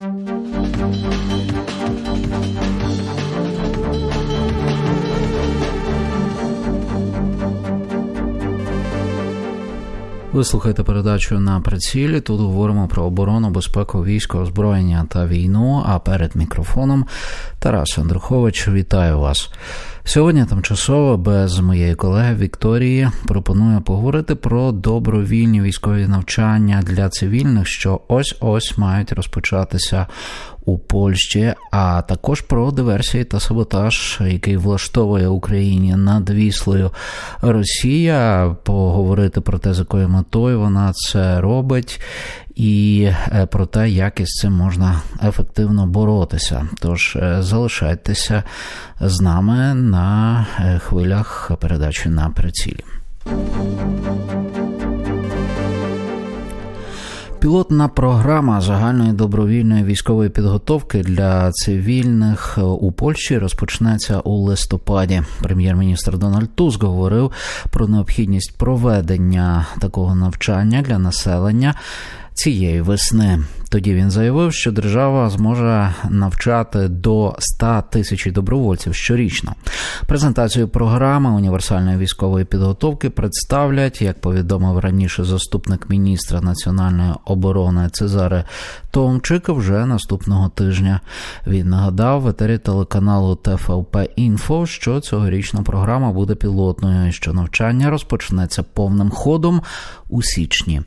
Ви слухаєте передачу на прицілі. Тут говоримо про оборону, безпеку, військо, озброєння та війну. А перед мікрофоном Тарас Андрухович. Вітаю вас. Сьогодні тимчасово без моєї колеги Вікторії пропоную поговорити про добровільні військові навчання для цивільних, що ось ось мають розпочатися у Польщі, а також про диверсії та саботаж, який влаштовує Україні над Віслою Росія. Поговорити про те, з якою метою вона це робить, і е, про те, як із цим можна ефективно боротися. Тож е, залишайтеся з нами на е, хвилях передачі на прицілі. Пілотна програма загальної добровільної військової підготовки для цивільних у Польщі розпочнеться у листопаді. Прем'єр-міністр Дональд Туск говорив про необхідність проведення такого навчання для населення цієї весни. Тоді він заявив, що держава зможе навчати до 100 тисяч добровольців щорічно. Презентацію програми універсальної військової підготовки представлять, як повідомив раніше заступник міністра національної оборони Цезаре Томчик вже наступного тижня. Він нагадав в етері телеканалу ТФЛП Інфо, що цьогорічна програма буде пілотною, і що навчання розпочнеться повним ходом у січні.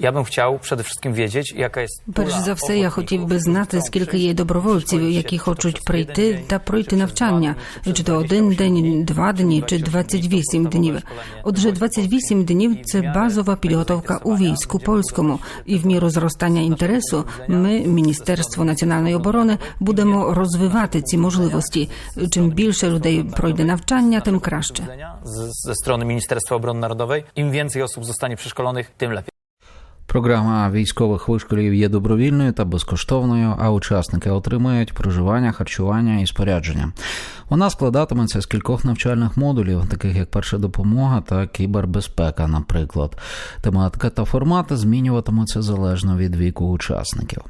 Я бym chciał przede wszystkim wiedzieć, jaka jest Перш за все, я хотів би знати, скільки є добровольців, які хочуть прийти та пройти навчання, чи то один день, два дні, чи 28 днів. Отже, 28 днів це базова підготовка у війську польському, і в міру зростання інтересу ми, Міністерство національної оборони, будемо розвивати ці можливості. Чим більше людей пройде навчання, тим краще. z, ze strony Ministerstwa Obrony Narodowej. Im więcej osób zostanie przeszkolonych, tym lepiej. Програма військових вишколів є добровільною та безкоштовною, а учасники отримають проживання, харчування і спорядження. Вона складатиметься з кількох навчальних модулів, таких як перша допомога та кібербезпека, наприклад. Тематика та формати змінюватимуться залежно від віку учасників.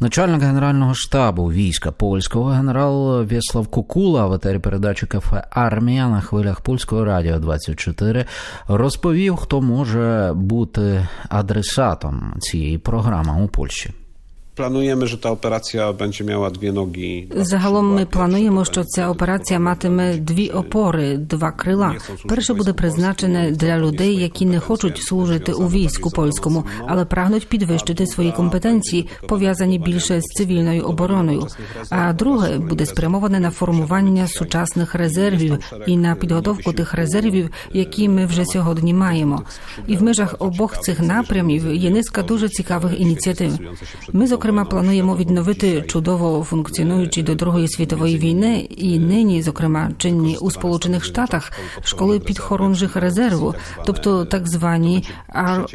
Начальник генерального штабу війська польського генерал В'яслав Кукула в етері передачі кафе Армія на хвилях польського радіо 24 розповів, хто може бути адресатом цієї програми у Польщі. Planujemy, że ta operacja będzie miała dwie nogi. Загалом ми плануємо, що ця операція матиме дві опори, два крила. Перше буде призначене для людей, які не хочуть служити у війську польському, але прагнуть підвищити свої компетенції, пов'язані більше з цивільною обороною. А друге буде спрямоване на формування сучасних резервів і на підготовку тих резервів, які ми вже сьогодні маємо. І в межах обох цих напрямів є низка дуже цікавих ініціатив. Ми зокрема плануємо відновити чудово функціонуючі до Другої світової війни і нині, зокрема, чинні у Сполучених Штатах школи підхорунжих резерву, тобто так звані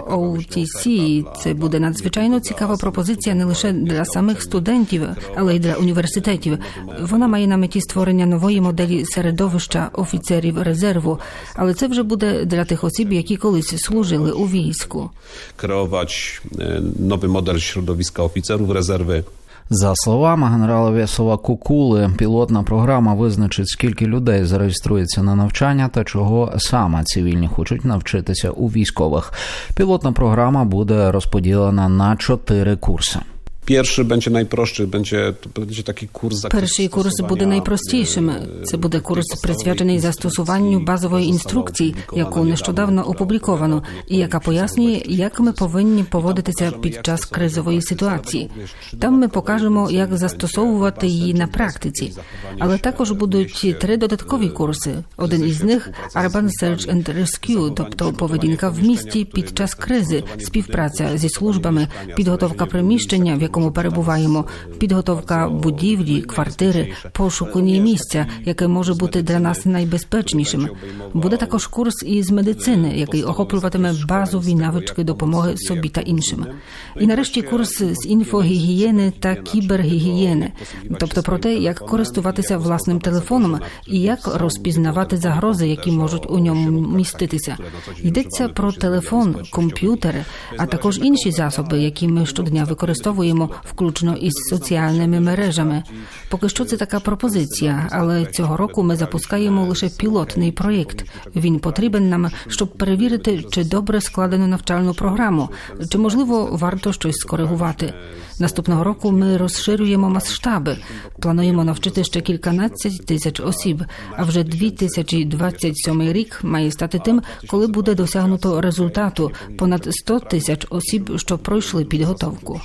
ROTC. Це буде надзвичайно цікава пропозиція не лише для самих студентів, але й для університетів. Вона має на меті створення нової моделі середовища офіцерів резерву, але це вже буде для тих осіб, які колись служили у війську. Kreować e, nowy model środowiska oficerów резерви. За словами генерала В'ясова Кукули, пілотна програма визначить, скільки людей зареєструється на навчання та чого саме цивільні хочуть навчитися у військових. Пілотна програма буде розподілена на чотири курси. Pierwszy będzie najprostszy, będzie, będzie taki kurs Перший курс буде найпростішим. Це буде курс присвячений застосуванню базової інструкції, яку нещодавно опубліковано, і яка пояснює, як ми повинні поводитися під час кризової ситуації. Там ми покажемо, як застосовувати її на практиці. Але також будуть три додаткові курси. Один із них Urban Search and Rescue, тобто поведінка в місті під час кризи, співпраця зі службами, підготовка приміщення, в якому перебуваємо, підготовка будівлі, квартири, пошукання місця, яке може бути для нас найбезпечнішим. Буде також курс із медицини, який охоплюватиме базові навички допомоги собі та іншим. І нарешті курс з інфогігієни та кібергігієни, тобто про те, як користуватися власним телефоном і як розпізнавати загрози, які можуть у ньому міститися. Йдеться про телефон, комп'ютери, а також інші засоби, які ми щодня використовуємо запускаємо, включно із соціальними мережами. Поки що це така пропозиція, але цього року ми запускаємо лише пілотний проєкт. Він потрібен нам, щоб перевірити, чи добре складено навчальну програму, чи можливо варто щось скоригувати. Наступного року ми розширюємо масштаби. Плануємо навчити ще кільканадцять тисяч осіб. А вже 2027 рік має стати тим, коли буде досягнуто результату понад 100 тисяч осіб, що пройшли підготовку.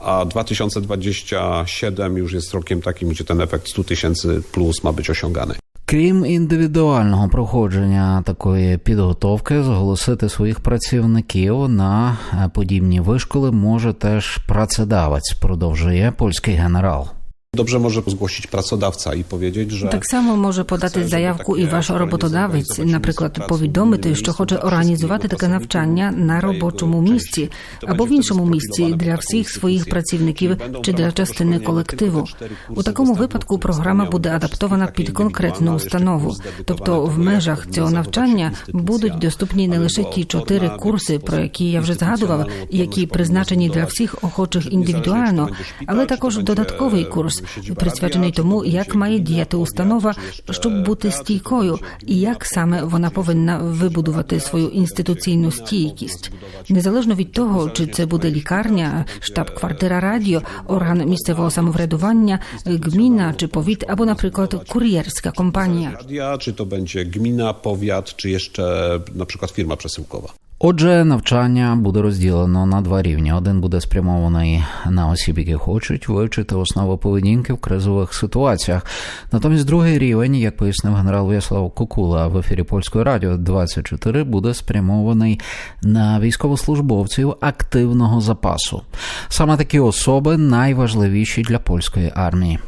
A 2027 już jest rokiem takim, gdzie ten efekt 100 tysięcy plus ma być osiągany. Крім індивідуального проходження такої підготовки, зголосити своїх працівників на е, подібні вишколи може теж працедавець, продовжує польський генерал. Dobrze może zgłosić pracodawca i powiedzieć, że Так само може подати заявку і ваш роботодавець, наприклад, повідомити, що хоче організувати таке навчання на робочому місці або в іншому місці для всіх своїх працівників чи для частини колективу. У такому випадку програма буде адаптована під конкретну установу. Тобто, в межах цього навчання будуть доступні не лише ті чотири курси, про які я вже згадував, які призначені для всіх охочих індивідуально, але також додатковий курс, присвячений тому, як має діяти установа, щоб бути стійкою, і як саме вона повинна вибудувати свою інституційну стійкість, незалежно від того, чи це буде лікарня, штаб-квартира радіо, орган місцевого самоврядування, гміна чи повіт, або, наприклад, кур'єрська компанія. radia, czy to będzie gmina, powiat, czy jeszcze na przykład firma przesyłkowa. Отже, навчання буде розділено на два рівні. Один буде спрямований на осіб, які хочуть вивчити основи поведінки в кризових ситуаціях. Натомість другий рівень, як пояснив генерал В'яслав Кукула в ефірі польської радіо 24, буде спрямований на військовослужбовців активного запасу. Саме такі особи найважливіші для польської армії.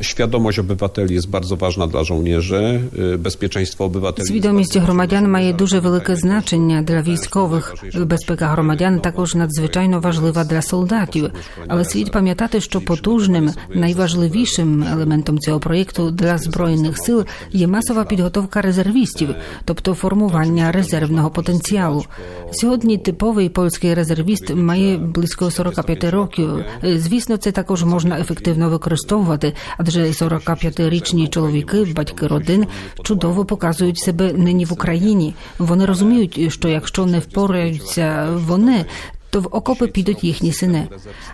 Świadomość obywateli jest bardzo ważna dla żołnierzy. Bezpieczeństwo obywateli. Свідомість громадян має дуже велике значення для військових. Безпека громадян також надзвичайно важлива для солдатів. Але слід пам'ятати, що потужним, найважливішим елементом цього проєкту для збройних сил є масова підготовка резервістів, тобто формування резервного потенціалу. Сьогодні типовий польський резервіст має близько 45 років. Звісно, це також можна ефективно використовувати, адже 45-річні чоловіки, батьки родин, чудово показують себе нині в Україні. Вони розуміють, що якщо не впораються вони. То в окопи підуть їхні сини.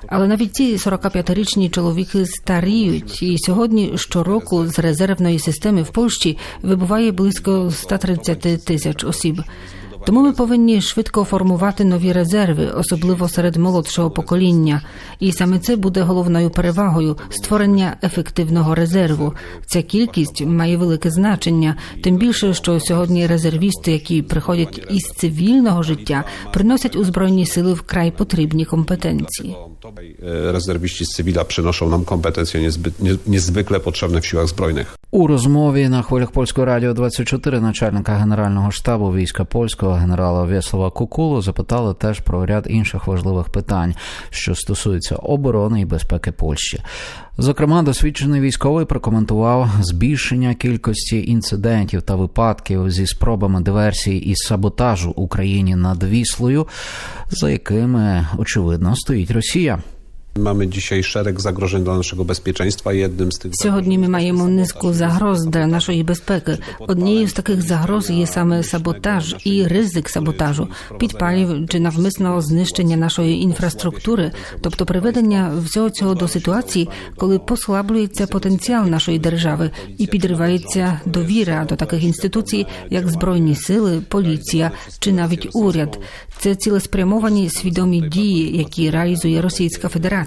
Але навіть ці 45-річні чоловіки старіють, і сьогодні щороку з резервної системи в Польщі вибуває близько 130 тисяч осіб. Тому ми повинні швидко формувати нові резерви, особливо серед молодшого покоління. І саме це буде головною перевагою створення ефективного резерву. Ця кількість має велике значення, тим більше, що сьогодні резервісти, які приходять із цивільного життя, приносять у збройні сили вкрай потрібні компетенції. Z cywila przynoszą nam kompetencje niezbyt, nie, niezwykle potrzebne w siłach. У розмові на хвилях польського радіо 24 начальника генерального штабу війська польського генерала В'яслава Кукулу запитали теж про ряд інших важливих питань, що стосуються оборони і безпеки Польщі. Зокрема, досвідчений військовий прокоментував збільшення кількості інцидентів та випадків зі спробами диверсії і саботажу Україні над Віслою, за якими очевидно стоїть Росія. Mamy dzisiaj szereg zagrożeń dla naszego bezpieczeństwa. Jednym z tych Сьогодні ми маємо низку загроз для нашої безпеки. Однією з таких загроз є саме саботаж і ризик саботажу, підпалів чи навмисного знищення нашої інфраструктури, тобто приведення всього цього до ситуації, коли послаблюється потенціал нашої держави і підривається довіра до таких інституцій, як збройні сили, поліція чи навіть уряд. Це цілеспрямовані свідомі дії, які реалізує Російська Федерація.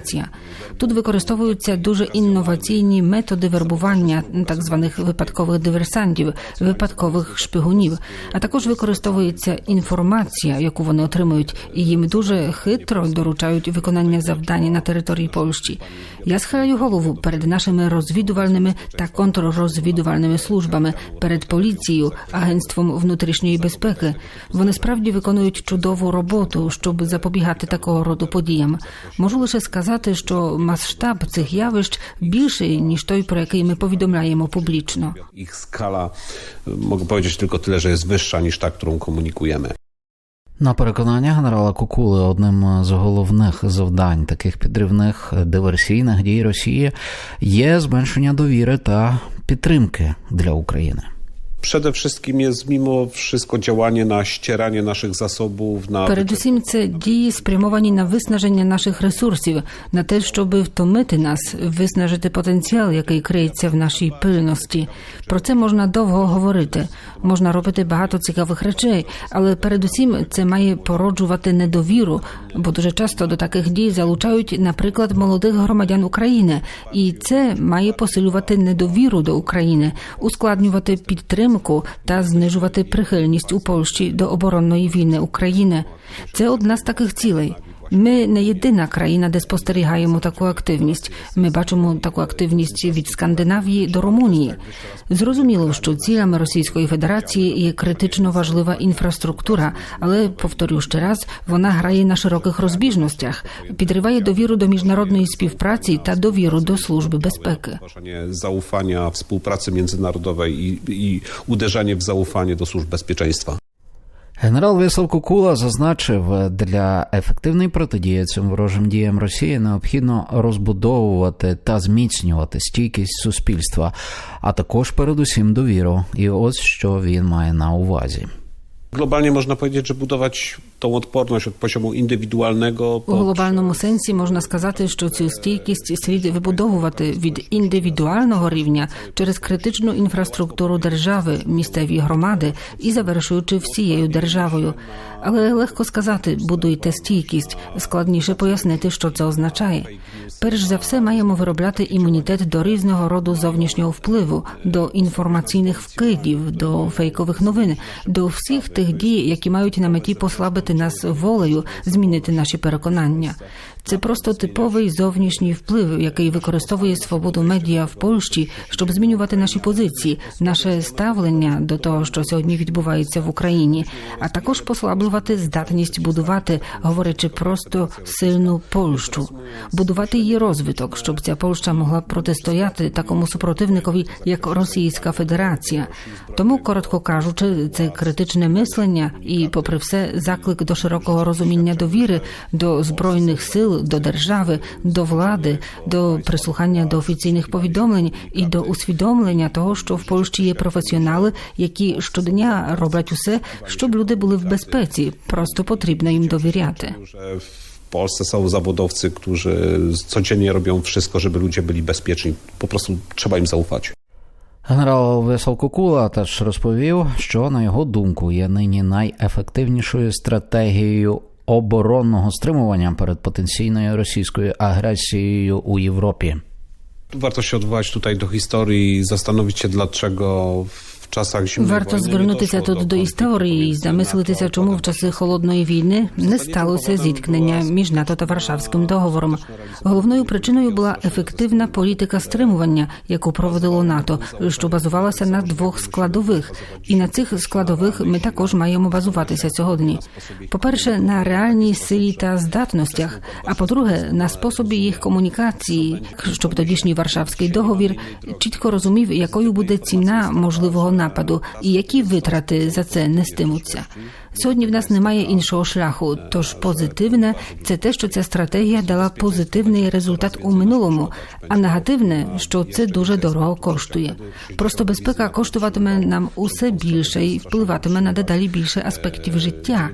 Тут використовуються дуже інноваційні методи вербування так званих випадкових диверсантів, випадкових шпигунів. А також використовується інформація, яку вони отримують, і їм дуже хитро доручають виконання завдань на території Польщі. Я схиляю голову перед нашими розвідувальними та контррозвідувальними службами, перед поліцією, агентством внутрішньої безпеки. Вони справді виконують чудову роботу, щоб запобігати такого роду подіям. Можу лише сказати, що масштаб цих явищ більший ніж той, про який ми повідомляємо публічно. ich skala, y, mogę powiedzieć tylko tyle, że jest wyższa niż ta, którą komunikujemy. На переконання генерала Кукули одним з головних завдань таких підривних диверсійних дій Росії є зменшення довіри та підтримки для України. Przede wszystkim jest mimo wszystko działanie na ścieranie naszych zasobów, na Передусім, це дії спрямовані на виснаження наших ресурсів, на те, щоб втомити нас, виснажити потенціал, який криється в нашій пильності. Про це можна довго говорити. Можна робити багато цікавих речей, але передусім це має породжувати недовіру, бо дуже часто до таких дій залучають, наприклад, молодих громадян України, і це має посилювати недовіру до України, ускладнювати підтримку та знижувати прихильність у Польщі до оборонної війни України. Це одна з таких цілей. Ми не єдина країна, де спостерігаємо таку активність. Ми бачимо таку активність від Скандинавії до Румунії. Зрозуміло, що цілями Російської Федерації є критично важлива інфраструктура, але повторю ще раз, вона грає на широких розбіжностях, підриває довіру до міжнародної співпраці та довіру до служби безпеки. zauważenie zaufania, współpracy międzynarodowej i, i uderzenie w zaufanie do służb bezpieczeństwa. Генерал Віслав Кукула зазначив, для ефективної протидії цим ворожим діям Росії необхідно розбудовувати та зміцнювати стійкість суспільства, а також передусім довіру. І ось що він має на увазі. Globalnie można powiedzieć, że budować tą odporność od poziomu indywidualnego У глобальному сенсі можна сказати, що цю стійкість слід вибудовувати від індивідуального рівня через критичну інфраструктуру держави, місцеві громади і завершуючи всією державою. Але легко сказати, будуйте стійкість, складніше пояснити, що це означає. Перш за все, маємо виробляти імунітет до різного роду зовнішнього впливу, до інформаційних вкидів, до фейкових новин, до всіх тих дій, які мають на меті послабити нас волею, змінити наші переконання. Це просто типовий зовнішній вплив, який використовує свободу медіа в Польщі, щоб змінювати наші позиції, наше ставлення до того, що сьогодні відбувається в Україні, а також послаблювати здатність будувати, говорячи просто сильну Польщу, будувати її розвиток, щоб ця Польща могла протистояти такому супротивникові, як Російська Федерація. Тому, коротко кажучи, це критичне мислення і, попри все, заклик до широкого розуміння довіри до збройних сил, до держави, до влади, до прислухання до офіційних повідомлень і до усвідомлення того, що в Польщі є професіонали, які щодня роблять усе, щоб люди були в безпеці. Просто потрібно їм довіряти. w Polsce są zawodowcy, którzy codziennie robią wszystko, żeby ludzie byli bezpieczni. Po prostu trzeba im zaufać. Генерал Веслав Кукула теж розповів, що на його думку є нині найефективнішою стратегією оборонного стримування перед потенційною російською агресією у Європі. Warto się odwołać tutaj do historii i zastanowić się, dlaczego w czasach zimnej звернутися тут до історії і замислитися, чому в часи холодної війни не сталося зіткнення між НАТО та Варшавським договором. Головною причиною була ефективна політика стримування, яку проводило НАТО, що базувалася на двох складових. І на цих складових ми також маємо базуватися сьогодні. По-перше, на реальній силі та здатностях. А по-друге, на способі їх комунікації, щоб тодішній Варшавський договір чітко розумів, якою буде ціна можливого нападу і які витрати за це нестимуться. Сьогодні в нас немає іншого шляху. Тож позитивне це те, що ця стратегія дала позитивний результат у минулому, а негативне, що це дуже дорого коштує. Просто безпека коштуватиме нам усе більше і впливатиме на дедалі більше аспектів життя.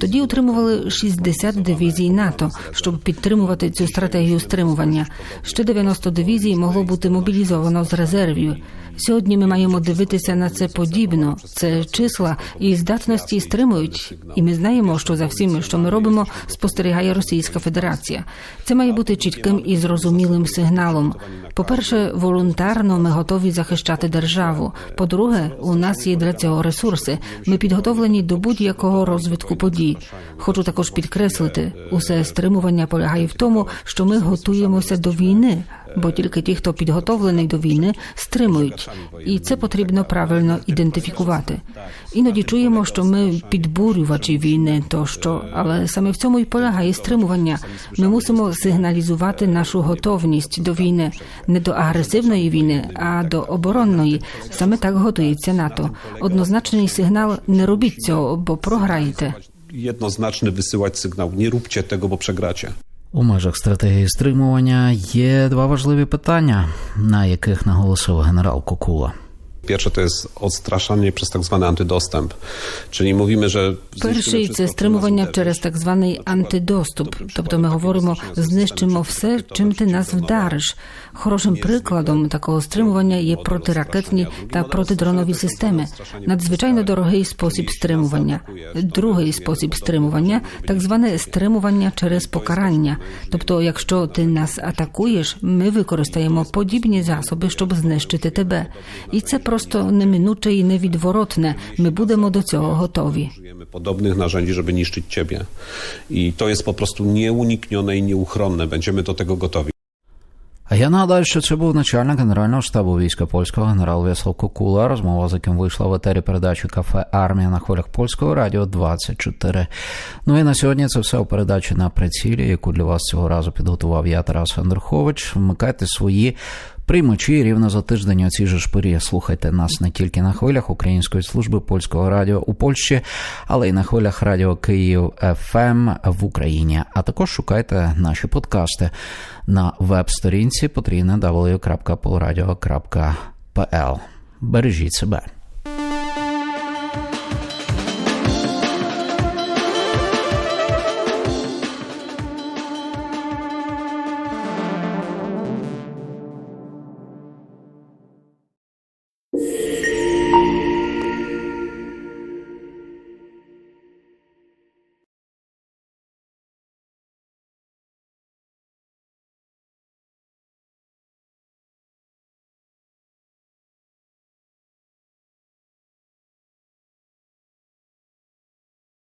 Тоді утримували 60 дивізій НАТО, щоб підтримувати цю стратегію стримування. Ще 90 дивізій могло бути мобілізовано з резервів. Сьогодні ми маємо дивитися на це подібно. Це числа і здатності стримують. І ми знаємо, що за всім, що ми робимо, спостерігає Російська Федерація. Це має бути чітким і зрозумілим сигналом. По-перше, волонтарно ми готові захищати державу. По-друге, у нас є для цього ресурси. Ми підготовлені до будь-якого розвитку подій. Хочу також підкреслити, усе стримування полягає в тому, що ми готуємося до війни. Бо тільки ті, хто підготовлений до війни, стримують, і це потрібно правильно ідентифікувати. Іноді чуємо, що ми підбурювачі війни, тощо, але саме в цьому і полягає стримування. Ми мусимо сигналізувати нашу готовність до війни, не до агресивної війни, а до оборонної. Саме так готується НАТО. Однозначний сигнал: не робіть цього, бо програєте. Єднозначно wysyłać сигнал не робте того, бо програєте. У межах стратегії стримування є два важливі питання, на яких наголосив генерал Кукула. Pierwsze to jest odstraszanie przez tak zwany antydostęp, czyli mówimy, że zniszczymy це стримування через так званий антидоступ. Тобто ми говоримо, знищимо все, чим ти нас вдариш. Хорошим прикладом такого стримування є протиракетні та протидронові системи. Надзвичайно дорогий спосіб стримування. Другий спосіб стримування так зване стримування через покарання. Тобто, якщо ти нас атакуєш, ми використаємо подібні засоби, щоб знищити тебе. І це просто неминуче і невідворотне. Ми будемо до цього готові. Użyjemy podobnych narzędzi, żeby niszczyć ciebie. I to jest po prostu nieuniknione i nieuchronne. Będziemy do tego gotowi. А я нагадаю, що це був начальник генерального штабу війська польського генерал В'яслав Кукула, розмова з яким вийшла в етері передачі кафе Армія на хвилях польського радіо 24. Ну і на сьогодні це все у передачі на прицілі, яку для вас цього разу підготував я, Тарас Андрухович. Вмикайте свої приймачі рівно за тиждень у цій же шпирі. Слухайте нас не тільки на хвилях Української служби польського радіо у Польщі, але й на хвилях радіо Київ ФМ в Україні. А також шукайте наші подкасти на веб-сторінці www.polradio.pl. Бережіть себе.